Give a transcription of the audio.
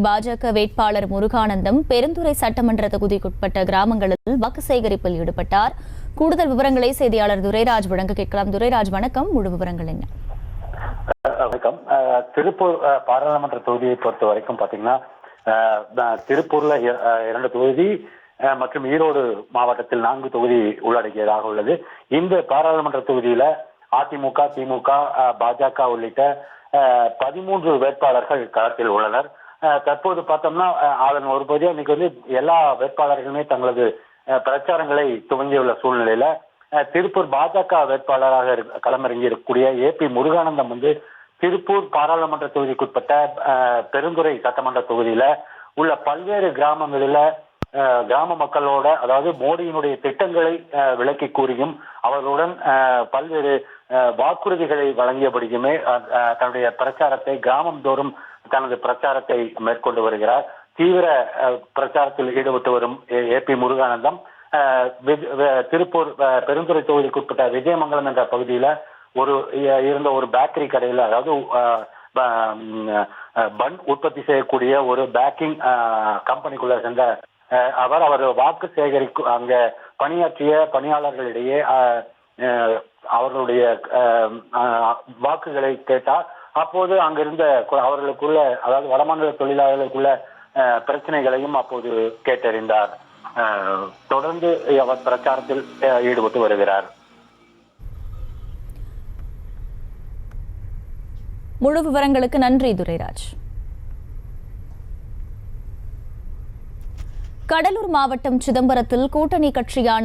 பாஜக வேட்பாளர் முருகானந்தம் பெருந்துறை சட்டமன்ற தொகுதிக்குட்பட்ட கிராமங்களில் வாக்கு சேகரிப்பில் ஈடுபட்டார். கூடுதல் விவரங்களை செய்தியாளர் துரைராஜ் வழங்க கேட்கலாம் துரைராஜ் வணக்கம். முழு விவரங்கள் என்ன? வணக்கம். திருப்பூர் பாராளுமன்ற தொகுதியை பொறுத்த வரைக்கும் பாத்தீங்கன்னா அஹ் திருப்பூர்ல இரண்டு தொகுதி அஹ் மற்றும் ஈரோடு மாவட்டத்தில் நான்கு தொகுதி உள்ளடக்கியதாக உள்ளது. இந்த பாராளுமன்ற தொகுதியில அதிமுக திமுக பாஜக உள்ளிட்ட பதிமூன்று வேட்பாளர்கள் களத்தில் உள்ளனர். தற்போது பார்த்தோம்னா அதன் ஒரு பகுதியாக இன்னைக்கு வந்து எல்லா வேட்பாளர்களுமே தங்களது அஹ் பிரச்சாரங்களை துவங்கியுள்ள சூழ்நிலையில திருப்பூர் பாஜக வேட்பாளராக இருக்க- களமிறங்கி இருக்கக்கூடிய ஏ பி முருகானந்தம் வந்து திருப்பூர் பாராளுமன்ற தொகுதிக்குட்பட்ட அஹ், பெருந்துறை சட்டமன்ற தொகுதியில உள்ள பல்வேறு கிராமங்களில அஹ், கிராம மக்களோட அதாவது மோடியினுடைய திட்டங்களை அஹ், விளக்கி கூறியும் அவர்களுடன் அஹ், பல்வேறு அஹ், வாக்குறுதிகளை வழங்கியபடியுமே அஹ், தன்னுடைய பிரச்சாரத்தை கிராமம் தோறும் தனது பிரச்சாரத்தை மேற்கொண்டு வருகிறார். தீவிர பிரச்சாரத்தில் ஈடுபட்டு வரும் ஏ பி முருகானந்தம் திருப்பூர் அஹ், பெருந்துறை தொகுதிக்குட்பட்ட விஜயமங்கலம் என்ற பகுதியில ஒரு இருந்த ஒரு பேக்கரி கடையில அதாவது பன் உற்பத்தி செய்யக்கூடிய ஒரு பேக்கிங் கம்பெனிக்குள்ள சென்ற அஹ், அவர் அவர் வாக்கு சேகரிக்கும் அங்க பணியாற்றிய பணியாளர்களிடையே அவர்களுடைய வாக்குகளை கேட்டால் அப்போது அங்கிருந்த அவர்களுக்குள்ள அதாவது வடமாநில தொழிலாளர்களுக்குள்ள பிரச்சனைகளையும் அப்போது கேட்டறிந்தார். தொடர்ந்து அவர் பிரச்சாரத்தில் ஈடுபட்டு வருகிறார். முழு விவரங்களுக்கு நன்றி துரைராஜ். கடலூர் மாவட்டம் சிதம்பரத்தில் கூட்டணி கட்சியான